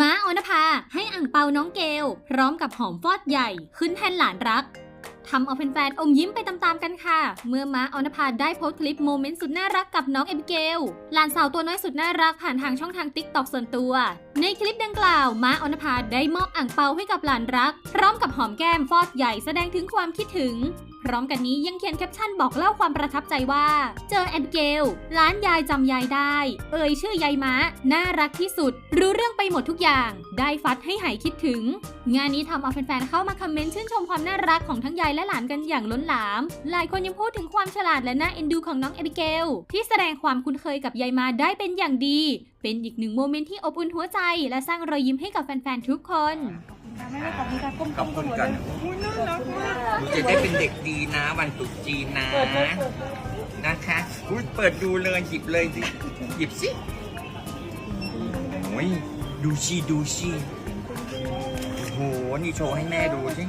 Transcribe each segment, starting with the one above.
ม้าออนภาให้อ่างเปาน้องเกล พร้อมกับหอมฟอดใหญ่ ขึ้นแทนหลานรักทำเอาแฟนๆอมยิ้มไปตามๆกันค่ะ เมื่อม้าออนภาได้โพสต์คลิปโมเมนต์สุดน่ารักกับน้องเอบิเกล หลานสาวตัวน้อยสุดน่ารักผ่านทางช่องทางติ๊กต็อกส่วนตัว ในคลิปดังกล่าว ม้าออนภาได้มอบอ่างเปาให้กับหลานรัก พร้อมกับหอมแก้มฟอดใหญ่แสดงถึงความคิดถึง พร้อมกันนี้ยังเขียนแคปชั่นบอกเล่าความประทับใจว่า เจอแอบเกลล้านยายจำยายได้ เอ่ยชื่อยายม้าน่ารักที่สุด รู้เรื่องไปหมดทุกอย่าง ได้ฟัดให้หายคิดถึง งานนี้ทำเอาแฟนๆเข้ามาคอมเมนต์ชื่นชมความน่ารักของทั้งยายและหลานกันอย่างล้นหลาม หลายคนยังพูดถึงความฉลาดและน่าเอ็นดูของน้องเอบิเกลที่แสดงความคุ้นเคยกับยายมาได้เป็นอย่างดี เป็นอีกหนึ่งโมเมนต์ที่อบอุ่นหัวใจ และสร้างรอยยิ้มให้กับแฟนๆทุกคนแม่ขอบคุณค่ะก้มขอบคุณกันอุ้ยน่ารักมากห นูจะได้เป็นเด็กดีนะ วันตรุษจีนนะเปิดเลยเปิดนะคะอุ๊ยเปิดดูเลยหยิบเลยสิหยิบสิโอ้ยดูชีดูชีโอ้โหนี่โชว์ให้แม่ดูสิ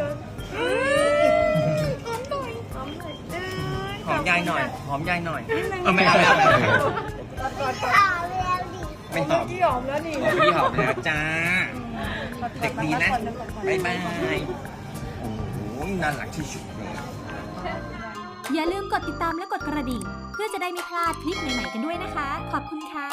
หอมยายหน่อยหอมยายหน่อยเออไม่เอาไม่เอาไม่เอาไม่หอมที่หอมแล้วนี่หอมพี่หอมแล้วจ้าเด็กดีนะบายบาย โอ้โหลักที่สุดเลย อย่าลืมกดติดตามและกดกระดิ่ง เพื่อจะได้ไม่พลาดคลิปใหม่ๆกันด้วยนะคะ ขอบคุณค่ะ